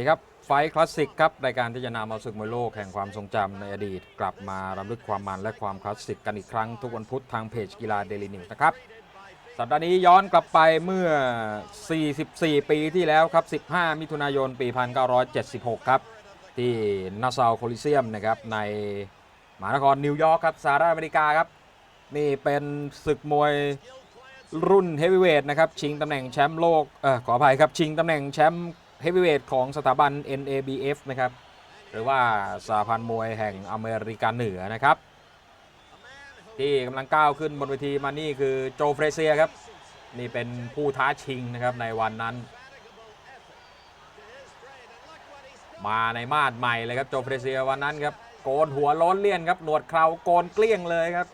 วัสดีครับ ไฟคลาสสิกครับรายการที่จะนำเอาศึกมวยโลกแห่งความทรงจำในอดีต กลับมารำลึกความมันและความคลาสสิกกันอีกครั้งทุกวันพุธทางเพจกีฬาเดลินิวนะครับ สัปดาห์นี้ย้อนกลับไปเมื่อ 44 ปีที่แล้วครับ 15 มิถุนายน ปี 1976 ครับ ที่นาซาวโคลิเซียมนะครับในมหานครนิวยอร์กครับสหรัฐอเมริกาครับ นี่เป็นศึกมวยรุ่นเฮฟวีเวทนะครับชิงตำแหน่งแชมป์โลกเออขออภัยครับชิงตำแหน่งแชมป์ เฮฟวีเวทของสถาบัน NABF นะครับ หรือว่าสหพันธ์มวยแห่งอเมริกาเหนือนะครับ ที่กำลังก้าวขึ้นบนเวทีมานี่คือโจเฟรเซียครับ นี่เป็นผู้ท้าชิงนะครับในวันนั้น มาในมาดใหม่เลยครับโจเฟรเซียวันนั้นครับโกนหัวล้นเลี่ยนครับหนวดเคราโกนเกลี้ยงเลยครับ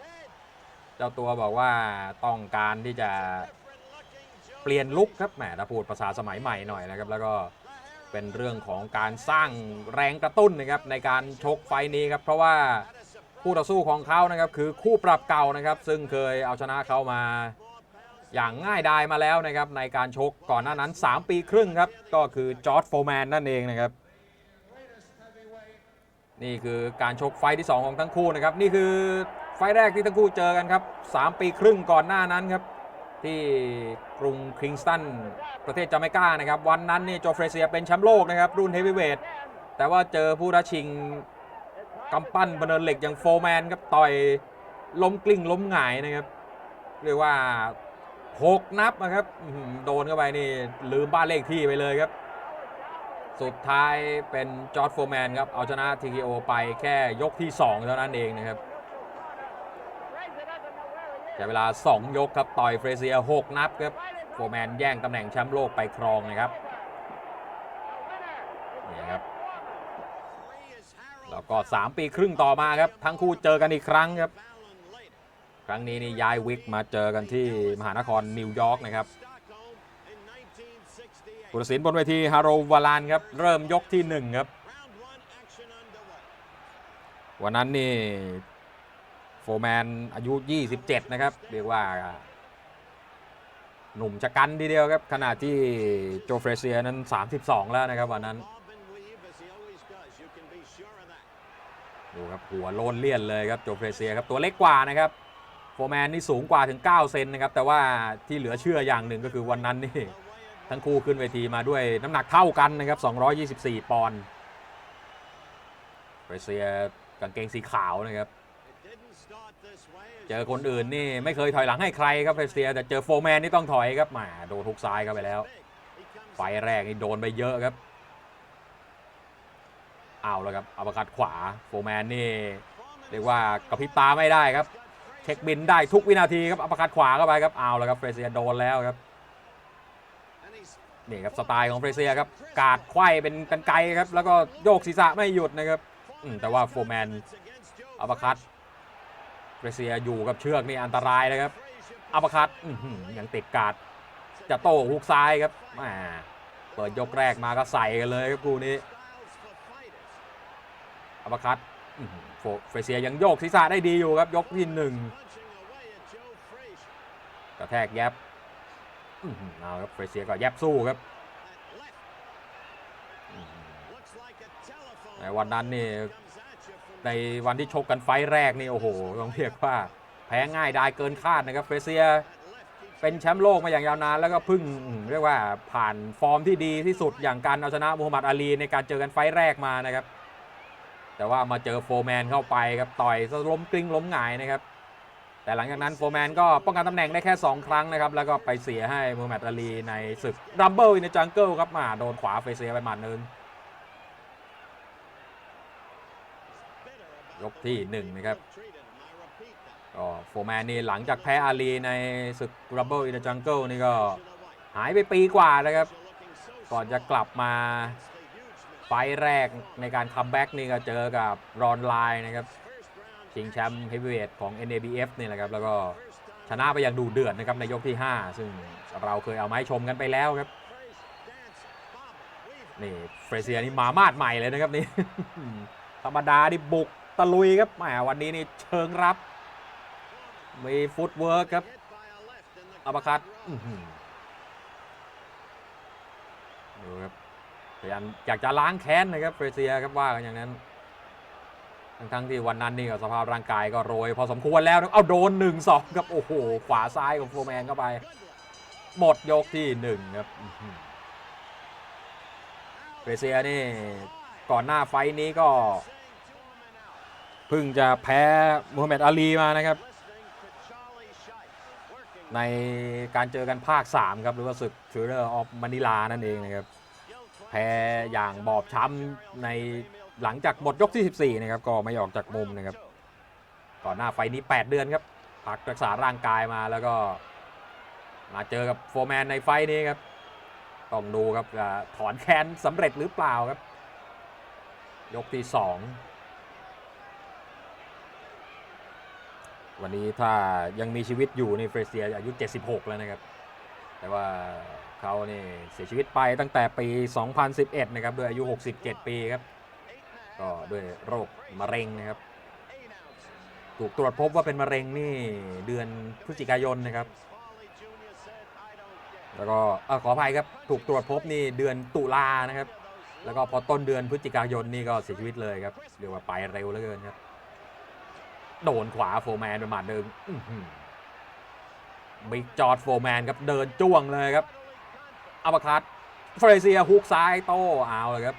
เจ้าตัวบอกว่าต้องการที่จะเปลี่ยนลุคครับแหมถ้าพูดภาษาสมัยใหม่หน่อยนะครับ แล้วก็ เป็นเรื่องของการสร้างแรงกระตุ้นนะครับในการชกไฟนี้ครับเพราะว่าคู่ต่อสู้ของเขานะครับคือคู่ปรับเก่านะครับ ซึ่งเคยเอาชนะเขามาอย่างง่ายดายมาแล้วนะครับในการชกก่อนหน้านั้น 3 ปีครึ่งครับ ก็คือจอร์ดโฟแมนนั่นเองนะครับ นี่คือการชกไฟที่ 2 ของทั้งคู่นะครับ นี่คือไฟแรกที่ทั้งคู่เจอกันครับ 3 ปีครึ่งก่อนหน้านั้นครับ ที่กรุงคริงสตัน ประเทศจาเมกานะครับ วันนั้นนี่โจเฟรเซียเป็นแชมป์โลกนะครับ รุ่นเฮฟวีเวทแต่ว่าเจอผู้ท้าชิงกำปั้นบันเดินเหล็กอย่างโฟร์แมนครับต่อยล้มกลิ้งล้มหงายนะครับ เรียกว่าหกนับนะครับโดนเข้าไปนี่ลืมบ้านเลขที่ไปเลยครับ สุดท้ายเป็นจอร์ดโฟร์แมนครับ เอาชนะ TKO ไปแค่ยกที่ 2 เท่านั้นเองนะครับ ใช้เวลา 2 ยกครับต่อยเฟรเซีย 6 นับครับโฟแมนแย่งตำแหน่งแชมป์โลกไปครองนะครับนี่ครับ แล้วก็ 3 ปีครึ่งต่อมาครับ ทั้งคู่เจอกันอีกครั้งครับ ครั้งนี้นี่ย้ายวิกมาเจอกันที่มหานครนิวยอร์กนะครับผู้ตัดสินบนเวทีฮาโรวาลานครับ เริ่มยกที่หนึ่งครับ วันนั้นนี่ ฟร์แมนอายุ 27 นะครับ เรียกว่า หนุ่มชะกันทีเดียวครับ ขณะที่โจเฟรเซียนั้น 32 แล้วนะครับวันนั้นดูครับหัวโลนเลี่ยนเลยครับโจเฟรเซียครับตัวเล็กกว่านะครับโฟร์แมนนี่สูงกว่าถึง 9 เซนนะครับ แต่ว่าที่เหลือเชื่ออย่างหนึ่งก็คือวันนั้นนี่ ทั้งคู่ขึ้นเวทีมาด้วยน้ำหนักเท่ากันนะครับ 224 ปอนด์เฟรเซียกางเกงสีขาวนะครับ เจอคนอื่นนี่ไม่เคยถอยหลังให้ใครครับเฟรเซียแต่เจอโฟแมนนี่ต้องถอยครับมาโดนทุกซ้ายเข้าไปแล้ว ไฟแรกนี่โดนไปเยอะครับเอาแล้วครับอัปคัดขวาโฟแมนนี่เรียกว่ากระพริบตาไม่ได้ครับ เช็คบินได้ทุกวินาทีครับอัปคัดขวาเข้าไปครับเอาแล้วครับเฟรเซียโดนแล้วครับนี่ครับสไตล์ของเฟรเซียครับกาดไขว้เป็นกันไกลครับแล้วก็โยกศีรษะไม่หยุดนะครับแต่ว่าโฟแมนอัปคัต รเซียอยู่กับเชือกนี่อันตรายนะครับอัปคัตยังติดกาดจะโต้ฮุกซ้ายครับเปิดยกแรกมาก็ใส่กันเลยครับคู่นี้อัปคัตโฟเฟรเซียยังโยกศีรษะได้ดีอยู่ครับยกที่หนึ่งกระแทกแยบเอาครับเฟรเซียก็แยบสู้ครับในวันนั้นนี่ ในวันที่ชกกันไฟแรกนี่โอ้โหต้องเรียกว่าแพ้ง่ายได้เกินคาดนะครับเฟรเซียเป็นแชมป์โลกมาอย่างยาวนานแล้วก็พิ่งเรียกว่าผ่านฟอร์มที่ดีที่สุดอย่างการเอาชนะมูฮัมหมัดอาลีในการเจอกันไฟแรกมานะครับ แต่ว่ามาเจอโฟร์แมนเข้าไปครับต่อยล้มกลิ้งล้มหงายนะครับ แต่หลังจากนั้นโฟร์แมนก็ป้องกันตำแหน่งได้แค่ 2 ครั้งนะครับ แล้วก็ไปเสียให้มูฮัมหมัดอาลีในศึกรัมเบิลในจังเกิลครับมาโดนขวาเฟเซียไปหมัดนึง กที่1นะครับก็โฟร์แมนนี่หลังจากแพ้อาลีในศึกรัมเบิลในจังเกิลนี่ก็หายไปปีกว่านะครับ ก่อนจะกลับมาไฟแรกในการคัมแบ็กนี่ก็เจอกับรอนไลน์นะครับชิงแชมป์เฮฟวีเวทของ NABF นี่แหละครับ แล้วก็ชนะไปอย่างดูเดือดนะครับในยกที่ 5 ซึ่งเราเคยเอามาให้ชมกันไปแล้วครับ นี่เฟรเซียนี่มามาดใหม่เลยนะครับนี่ ธรรมดานี่บุก ตะลุยครับแหมวันนี้นี่เชิงรับ มีฟุตเวิร์กครับอัปคัตดูครับพยายามอยากจะล้างแค้นนะครับเฟรเซียครับว่ากันอย่างนั้น ทั้งๆที่วันนั้นนี่ก็สภาพร่างกายก็โรย พอสมควรแล้วนะเอาโดนหนึ่งสองครับ โอ้โห ขวาซ้ายของโฟร์แมนเข้าไป หมดยกที่หนึ่งครับเฟรเซียนี่ก่อนหน้าไฟท์นี้ก็ เพิ่งจะแพ้มูฮัมหมัดอาลีมานะครับ ในการเจอกันภาค 3 ครับ หรือว่าศึกทริลเลอร์ออฟมานิลานั่นเองนะครับ แพ้อย่างบอบช้ำในหลังจากหมดยกที่ 14 นะครับ ก็ไม่ออกจากมุมนะครับ ก่อนหน้าไฟนี้ 8 เดือนครับ พักรักษาร่างกายมาแล้วก็ มาเจอกับโฟร์แมนในไฟล์นี้ครับ ต้องดูครับถอนแค้นสำเร็จหรือเปล่าครับ ยกที่ 2 วันนี้ถ้ายังมีชีวิตอยู่ในเฟรเซียอายุ 76 แล้วนะครับ แต่ว่าเขานี่เสียชีวิตไปตั้งแต่ปี 2011 นะครับด้วยอายุ 67 ปีครับ ก็ด้วยโรคมะเร็งนะครับ ถูกตรวจพบว่าเป็นมะเร็งนี่เดือนพฤศจิกายนนะครับ แล้วก็ขออภัยครับถูกตรวจพบนี่เดือนตุลานะครับ แล้วก็พอต้นเดือนพฤศจิกายนนี่ก็เสียชีวิตเลยครับเรียกว่าไปเร็วเหลือเกินครับ โดนขวาโฟร์แมนไปหมัดหนึ่งบิ๊กจอร์ดโฟร์แมนครับเดินจ้วงเลยครับอัปคัตเฟรเซียฮุกซ้ายโต้เอาเลยครับ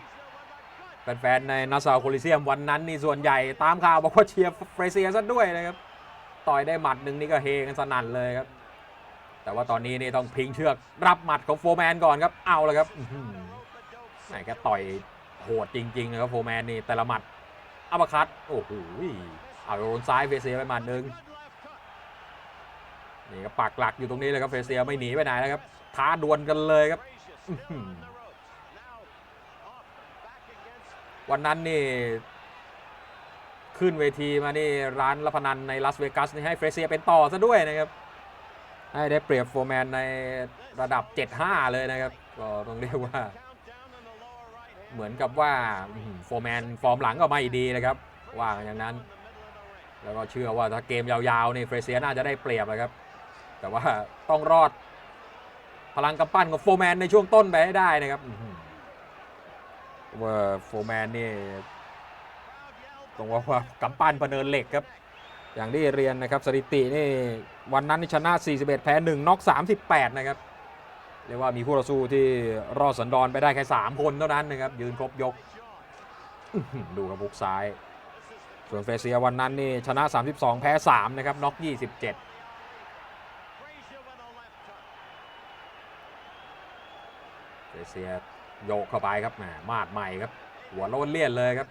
แฟนๆในนาซาโคลิเซียมวันนั้นนี่ส่วนใหญ่ตามข่าวบอกว่าเชียร์เฟรเซียซะด้วยนะครับ ต่อยได้หมัดหนึ่งนี่ก็เฮกันสนั่นเลยครับ แต่ว่าตอนนี้นี่ต้องพิงเชือกรับหมัดของโฟร์แมนก่อนครับเอาเลยครับอื้อหือไหนแค่ต่อยโหดจริงๆนะครับโฟร์แมนนี่แต่ละหมัดอัปคัตโอ้โห เอาโดนซ้ายเฟเซียไปหมัดหนึ่งนี่ก็ปักหลักอยู่ตรงนี้เลยครับเฟเซียไม่หนีไปไหนแล้วครับท้าดวลกันเลยครับวันนั้นนี่ขึ้นเวทีมานี่ร้านละพนันในลาสเวกัสนี่ให้เฟรเซียเป็นต่อซะด้วยนะครับ ให้ได้เปรียบโฟร์แมนในระดับ 7-5 เลยนะครับ ก็ต้องเรียกว่า เหมือนกับว่าโฟร์แมนฟอร์มหลังก็ไม่ดีนะครับ ว่าอย่างนั้น แล้วก็เชื่อว่าถ้าเกมยาวๆนี่เฟรเซียน่าจะได้เปรียบนะครับ แต่ว่าต้องรอด พลังกำปั้นของโฟร์แมนในช่วงต้นไปให้ได้นะครับว่าโฟร์แมนนี่ต้องว่าว่ากำปั้นพเนินเหล็กครับ อย่างที่เรียนนะครับสถิตินี่วันนั้นนี่ชนะ 41 แพ้1น็อก38 นะครับเรียกว่ามีคู่ต่อสู้ที่รอดสันดอนไปได้แค่ 3 คนเท่านั้นนะครับยืนครบยกดูครับบุกซ้าย ส่วนเฟเซียวันนั้นนี่ชนะ 32 แพ้ 3 นะครับน็อก 27เฟเซียโยกเข้าไปครับแหมมาดใหม่ครับ หัวโลนเลี่ยนเลยครับ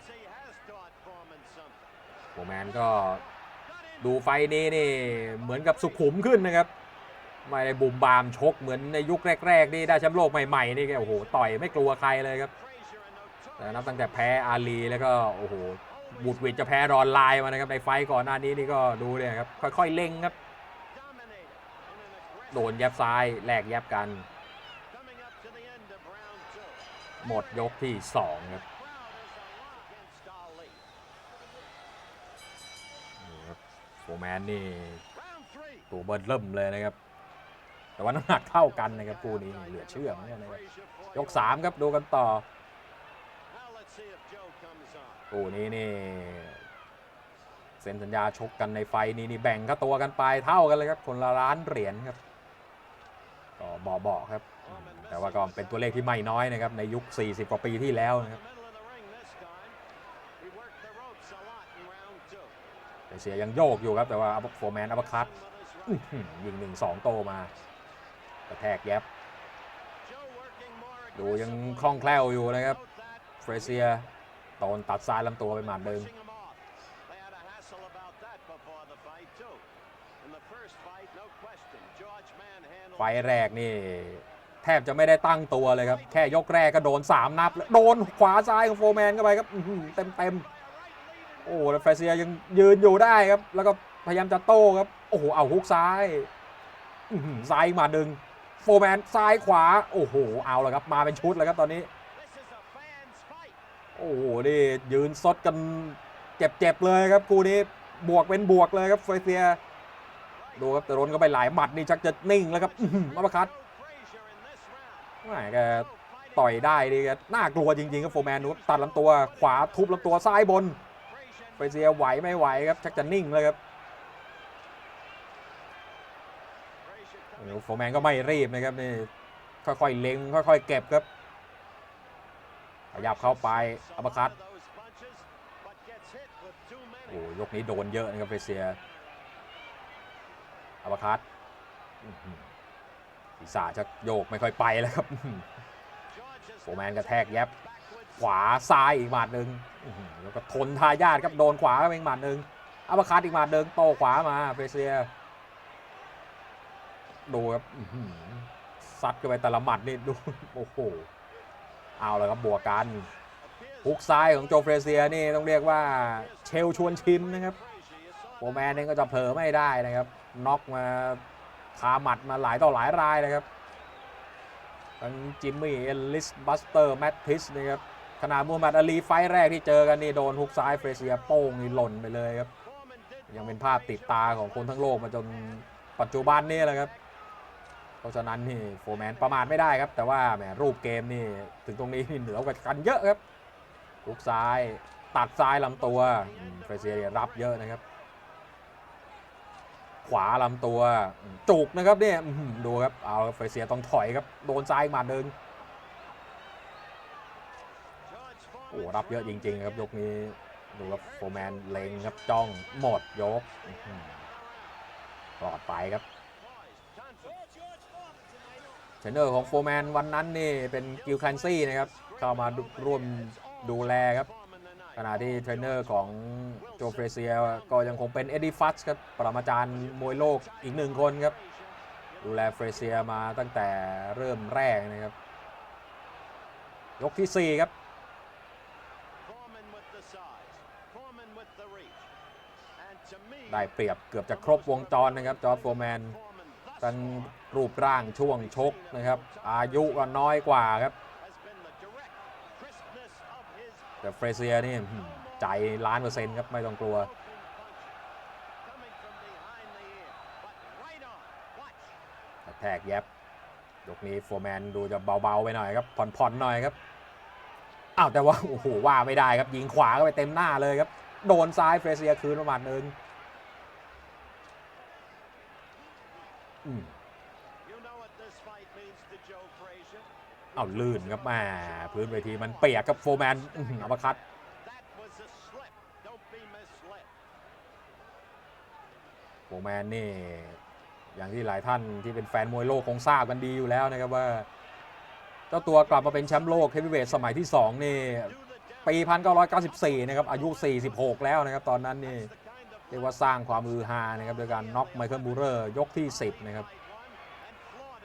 โฟร์แมนก็ดูไฟนี้นี่เหมือนกับสุขุมขึ้นนะครับ ไม่ได้บุมบามชกเหมือนในยุคแรก ๆ นี่ได้แชมป์โลกใหม่ ๆ นี่แกโอ้โหต่อยไม่กลัวใครเลยครับแต่นับตั้งแต่แพ้อาลีแล้วก็โอ้โห บูดวิดจะแพ้รอนไลน์มานะครับในไฟก่อนหน้านี้นี่ก็ดูเลยครับค่อยๆเล็งครับ โดนแยบซ้ายแลกแยบกัน หมดยกที่สองครับโฟแมนนี่ตัวเบิร์ดเริ่มเลยนะครับ แต่ว่าน้ำหนักเท่ากันนะครับคู่นี้เหลือเชื่อมนกันนะครับยกสามครับดูกันต่อ คู่นี้นี่เซ็นสัญญาชกกันในไฟนี้นี่แบ่งค่าตัวกันไปเท่ากันเลยครับ คนละล้านเหรียญครับก็เบาๆครับ แต่ว่าก็เป็นตัวเลขที่ไม่น้อยนะครับ ในยุค 40 กว่าปีที่แล้วนะครับเสียยังโยกอยู่ครับ แต่ว่าอัพโฟร์แมนอัพคัตยิงหนึ่งสองโตมากระแทกแยบดูยังคล่องแคล่วอยู่นะครับเฟรเซีย โดนตัดซ้ายลำตัวไปหมาดเดิมไฟแรกนี่ แทบจะไม่ได้ตั้งตัวเลยครับ แค่ยกแรกก็โดน 3 นับแล้วโดนขวาซ้ายของโฟแมนเข้าไปครับเต็มเต็มโอ้แล้วเฟรเซียยังยืนอยู่ได้ครับ แล้วก็พยายามจะโต้ครับ โอ้โห เอาฮุกซ้ายซ้ายมาดึง โฟแมนซ้ายขวา โอ้โห เอาแล้วครับ มาเป็นชุดแล้วครับตอนนี้ โอ้โหนี่ยืนซดกันเจ็บๆเลยครับคู่นี้บวกเป็นบวกเลยครับเฟเซีย ดูครับแต่โดนก็ไปหลายหมัดนี่ชักจะนิ่งแล้วครับอุ้มอัปคัตไม่แกต่อยได้ดีครับน่ากลัวจริงๆครับโฟแมนดูตัดลำตัวขวาทุบลำตัวซ้ายบนเฟเซียไหวไม่ไหวครับชักจะนิ่งเลยครับโอ้โฟแมนก็ไม่รีบนะครับนี่ค่อยๆเล็งค่อยๆเก็บครับ ขยับเข้าไปอัปคัตโอ้ยกนี้โดนเยอะนะครับเฟเซียอัปคัตศีรษะจะโยกไม่ค่อยไปแล้วครับโฟแมนกระแทกแยบขวาซ้ายอีกหมัดหนึ่งแล้วก็ทนทายาทครับโดนขวาก็เป็นหมัดหนึ่งอัปคัตอีกหมัดหนึ่งโต้ขวามาเฟเซียดูครับซัดกันไปแต่ละหมัดนี่ดูโอ้โห เอาแล้วครับบวกกันฮุกซ้ายของโจเฟรเซียนี่ต้องเรียกว่าเชลชวนชิมนะครับโฟร์แมนเองก็จะเผลอไม่ได้นะครับน็อกมาคาหมัดมาหลายต่อหลายรายเลยครับทั้งจิมมี่เอลลิสบัสเตอร์แมตติสนะครับขนาดมูฮัมหมัดอาลีไฟแรกที่เจอกันนี่โดนฮุกซ้ายเฟรเซียโป้งนี่หล่นไปเลยครับยังเป็นภาพติดตาของคนทั้งโลกมาจนปัจจุบันนี่แหละครับ ราะฉะนั้นนี่โฟร์แมนประมาทไม่ได้ครับ แต่ว่าแหมรูปเกมนี่ถึงตรงนี้นี่เหนือกว่ากันเยอะครับฮุกซ้ายตัดซ้ายลำตัวเฟรเซียรับเยอะนะครับ ขวาลำตัวจุกนะครับเนี่ยดูครับเอาเฟรเซียต้องถอยครับโดนซ้ายมาหนึ่งโอ้รับเยอะจริง ๆ ครับยกนี้ดูครับโฟร์แมนเล็งครับจ้องหมดยกปลอดไปครับ เทรนเนอร์ของโฟร์แมนวันนั้นนี่เป็นกิลคลนซี่นะครับเข้ามาร่วมดูแลครับขณะที่เทรนเนอร์ของโจเฟรเซียก็ยังคงเป็นเอ็ดดี้ฟัตครับปรมาจารย์มวยโลกอีกหนึ่งคนครับ ดูแลเฟรเซียมาตั้งแต่เริ่มแรกนะครับ ยกทีสี่4 ครับได้เปรียบเกือบจะครบวงจรนะครับจอร์ดโฟแมน ทั้งรูปร่างช่วงชกนะครับ อายุก็น้อยกว่าครับ แต่เฟรเซียนี่ใจล้านเปอร์เซ็นต์ครับ ไม่ต้องกลัว แทกแยบยกนี้โฟร์แมนดูจะเบา ๆ ไปหน่อยครับ ผ่อน ๆ หน่อยครับ อ้าว แต่ว่า โอ้โห ว่าไม่ได้ครับ ยิงขวาก็ไปเต็มหน้าเลยครับ โดนซ้ายเฟรเซียคืนประมาณนึง อืมอ้าวลื่นครับแหม่พื้นเวทีมันเปียกครับโฟร์แมนอื้อหืออัปเปอร์คัตโฟร์แมนนี่ อย่างที่หลายท่านที่เป็นแฟนมวยโลกคงทราบกันดีอยู่แล้วนะครับว่าเจ้าตัวกลับมาเป็นแชมป์โลกเฮฟวีเวทสมัยที่ 2 นี่ ปี 1994 นะครับ อายุ 46 แล้วนะครับ ตอนนั้นนี่ เรียกว่าสร้างความมือฮานะครับโดยการน็อกไมเคิลบูเรอร์ยกที่ 10 นะครับ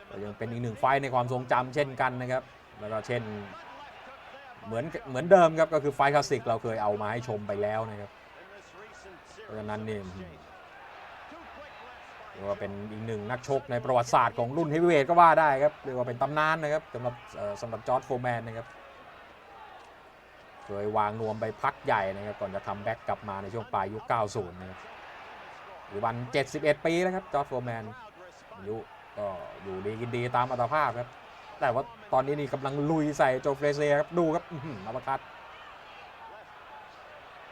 ก็ยังเป็นอีกหนึ่งไฟในความทรงจำเช่นกันนะครับ แล้วก็เช่นเหมือนเหมือนเดิมครับก็คือไฟคลาสสิกเราเคยเอามาให้ชมไปแล้วนะครับ เพราะฉะนั้นนี่เรียกว่าเป็นอีกหนึ่งนักชกในประวัติศาสตร์ของรุ่นเฮฟวีเวทก็ว่าได้ครับเรียกว่าเป็นตำนานนะครับสำหรับสำหรับจอร์ดโฟร์แมนนะครับ เคยวางนวมไปพักใหญ่นะครับก่อนจะคัมแบ็กกลับมาในช่วงปลายยุค 90 นะครับปัจจุบัน 71 ปีแล้วครับจอร์ดโฟร์แมนอายุก็อยู่ดีกินดีตามอัตภาพครับ แต่ว่าตอนนี้นี่กำลังลุยใส่โจเฟเซียครับ ดูครับอัปคัต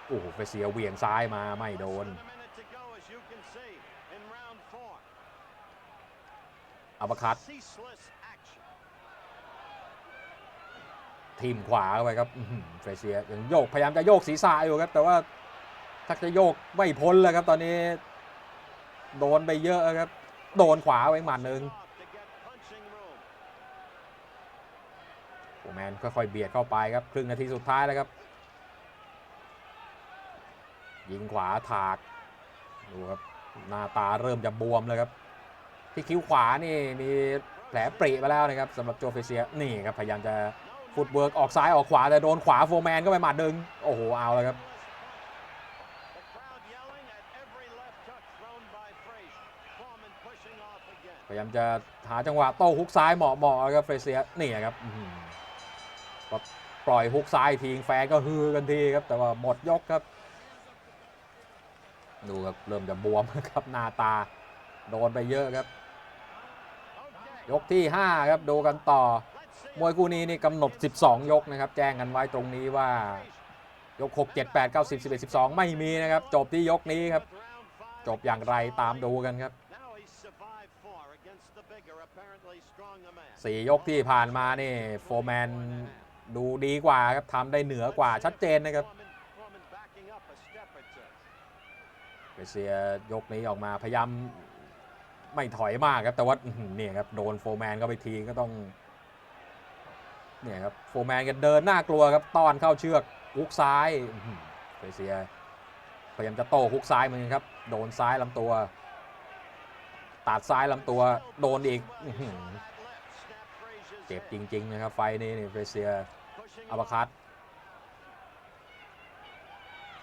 โอ้โหเฟเซียเหวี่ยงซ้ายมาไม่โดนอัปคัต ทีมขวาเข้าไปครับเฟรเซียยังโยกพยายามจะโยกศีรษะอยู่ครับ แต่ว่าถ้าจะโยกไม่พ้นเลยครับ ตอนนี้ โดนไปเยอะครับ โดนขวาไว้หมัดหนึ่งโอแมนค่อยๆเบียดเข้าไปครับ ครึ่งนาทีสุดท้ายแล้วครับ ยิงขวาถากดูครับหน้าตาเริ่มจะบวมเลยครับ ที่คิ้วขวานี่มีแผลปริไปแล้วนะครับสำหรับโจเฟเซียนี่ครับพยายามจะ ฟุตเวิร์กออกซ้ายออกขวา แต่โดนขวาโฟร์แมนก็ไปหมัดดึง โอ้โห เอาแล้วครับ พยายามจะหาจังหวะโต้ฮุกซ้ายเหมาะเหมาะครับเฟรเซียนี่ครับปล่อยฮุกซ้ายทิ้งแฟนก็ฮือกันทีครับ แต่ว่าหมดยกครับ ดูครับ เริ่มจะบวมครับหน้าตา โดนไปเยอะครับ ยกที่ 5 ครับดูกันต่อ มวยคู่นี้นี่กำหนด 12 ยกนะครับ แจ้งกันไว้ตรงนี้ว่ายก 6 7 8 9 10 11 12 ไม่มีนะครับ จบที่ยกนี้ครับ จบอย่างไรตามดูกันครับสี่ยกที่ผ่านมานี่โฟร์แมนดูดีกว่าครับทำได้เหนือกว่าชัดเจนนะครับเปเซียยกนี้ออกมาพยายามไม่ถอยมากครับ แต่ว่าเนี่ยครับ โดนโฟร์แมนก็ไปทีก็ต้อง เนี่ยครับโฟแมนกันเดินน่ากลัวครับต้อนเข้าเชือกฮุกซ้ายเปเซียพยายามจะโต้ฮุกซ้ายเหมือนกันครับ โดนซ้ายลำตัว ตัดซ้ายลำตัวโดนอีกเจ็บจริง ๆ นะครับ ไฟนี้นี่เฟรเซียอัปคัต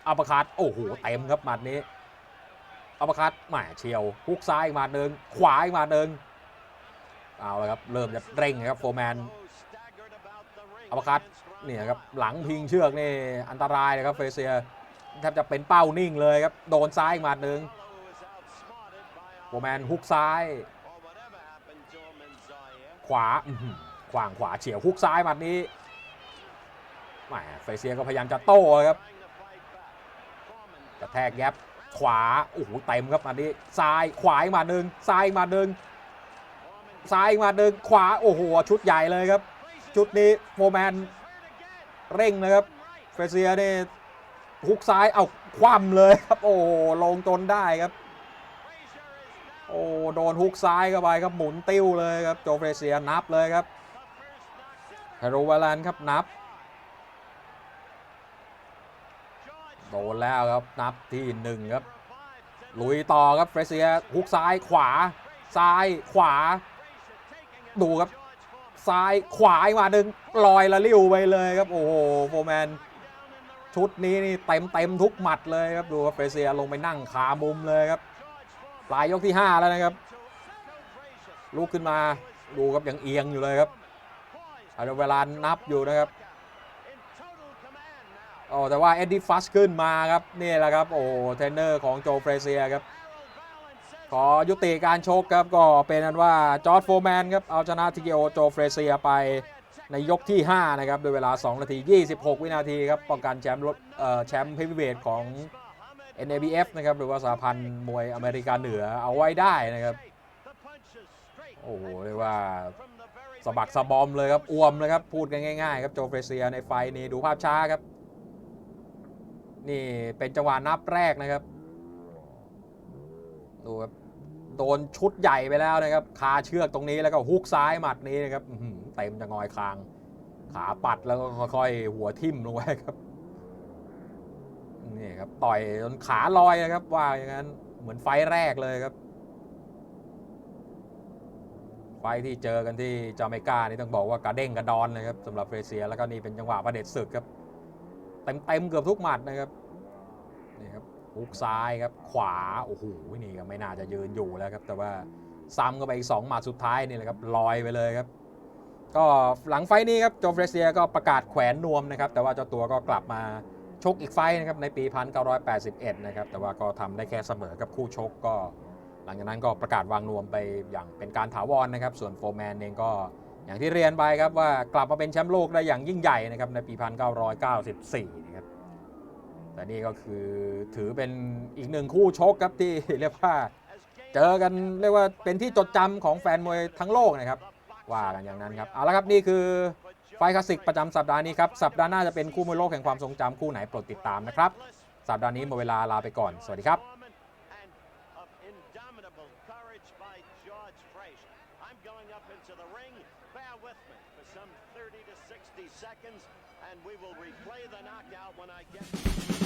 อัปคัตโอ้โหเต็มครับหมัดนี้อัปคัตหมเฉียวฮุกซ้ายอีกมาเดินขวาอีกมาเดินเอาละครับ เริ่มจะเร่งครับโฟแมน อัปคัตเนี่ยครับหลังพิงเชือกนี่อันตรายนะครับเฟเซียแทบจะเป็นเป้านิ่งเลยครับ โดนซ้ายอีกหมาหนึ่งโฟร์แมนฮุกซ้าย ขวาขวางขวาเฉียวฮุกซ้ายหมัดนี้แหมเฟเซียก็พยายามจะโต้ครับกระแทกแยบขวาโอ้โหเต็มครับมัดนี้ซ้ายขวาอีกมาหนึ่งซ้ายอีกมาหนึ่งซ้ายอีกมาหนึ่งขวาโอ้โหชุดใหญ่เลยครับ ชุดนี้โฟร์แมนเร่งนะครับเฟรเซียนี่ฮุกซ้ายเอาคว่ำเลยครับ โอ้ลงจนได้ครับ โอ้โดนฮุกซ้ายเข้าไปครับหมุนติ้วเลยครับโจเฟรเซียนับเลยครับฮารุวาลันครับนับโดนแล้วครับนับที่หนึ่งครับ ลุยต่อครับเฟรเซียฮุกซ้ายขวา ซ้ายขวา ดูครับ ซ้ายขวาอีกมาหนึ่งลอยละลิ้วไปเลยครับ โอ้โหโฟแมน ชุดนี้นี่เต็มเต็มทุกหมัดเลยครับ ดูครับเฟเซียลงไปนั่งขามุมเลยครับปลายยกที่ 5 แล้วนะครับ ลุกขึ้นมาดูครับยังเอียงอยู่เลยครับเอาเวลานับอยู่นะครับโอ้แต่ว่าเอ็ดดี้ฟัสขึ้นมาครับนี่แหละครับ โอ้เทรนเนอร์ของโจเฟรเซียครับ ขอยุติการชกครับ ก็เป็นอันว่าจอร์ดโฟแมนครับเอาชนะทีเกโอโจเฟรเซียไปในยกที่ 5 นะครับ โดยเวลา 2 นาที 26 วินาทีครับป้องกันแชมป์รถเอ่อแชมป์เฮฟวีเวทของ NABF นะครับหรือว่าสหพันธ์มวยอเมริกาเหนือเอาไว้ได้นะครับ โอ้โหเรียกว่าสะบักสะบอมเลยครับอ้วมเลยครับ พูดกันง่ายๆครับโจเฟรเซียในไฟล์นี้ดูภาพช้าครับ นี่เป็นจังหวะนับแรกนะครับ ดูครับโดนชุดใหญ่ไปแล้วนะครับคาเชือกตรงนี้แล้วก็ฮุกซ้ายหมัดนี้นะครับเต็มจะงอยคาง ขาปัดแล้วก็ค่อยหัวทิ่มลงไปครับนี่ครับต่อยจนขาลอยนะครับ ว่าอย่างนั้นเหมือนไฟแรกเลยครับ ไฟที่เจอกันที่จาเมกานี่ต้องบอกว่ากระเด้งกระดอนเลยครับสำหรับเฟรเซียแล้วก็นี่เป็นจังหวะประเด็จศึกครับเต็มเต็มเกือบทุกหมัดนะครับ ฮุกซ้ายครับ ขวา โอ้โห นี่ก็ไม่น่าจะยืนอยู่แล้วครับ แต่ว่าซ้ำเข้าไปอีกสองหมัดสุดท้ายนี่แหละครับ ลอยไปเลยครับ ก็หลังไฟนี้ครับ โจเฟรเซียก็ประกาศแขวนนวมนะครับ แต่ว่าเจ้าตัวก็กลับมาชกอีกไฟนะครับในปี 1981 นะครับ แต่ว่าก็ทำได้แค่เสมอกับคู่ชกก็ หลังจากนั้นก็ประกาศวางนวมไปอย่างเป็นการถาวรนะครับ ส่วนโฟร์แมนเองก็อย่างที่เรียนไปครับว่ากลับมาเป็นแชมป์โลกได้อย่างยิ่งใหญ่นะครับในปี 1994 นะครับ แต่นี่ก็คือถือเป็นอีกหนึ่งคู่ชกครับที่เรียกว่าเจอกันเรียกว่าเป็นที่จดจำของแฟนมวยทั้งโลกนะครับ ว่ากันอย่างนั้นครับเอาละครับนี่คือไฟคลาสสิกประจำสัปดาห์นี้ครับสัปดาห์หน้าจะเป็นคู่มวยโลกแห่งความทรงจำคู่ไหนโปรดติดตามนะครับ สัปดาห์นี้หมดเวลาลาไปก่อนสวัสดีครับ60 seconds, and we will replay the knockout when I get.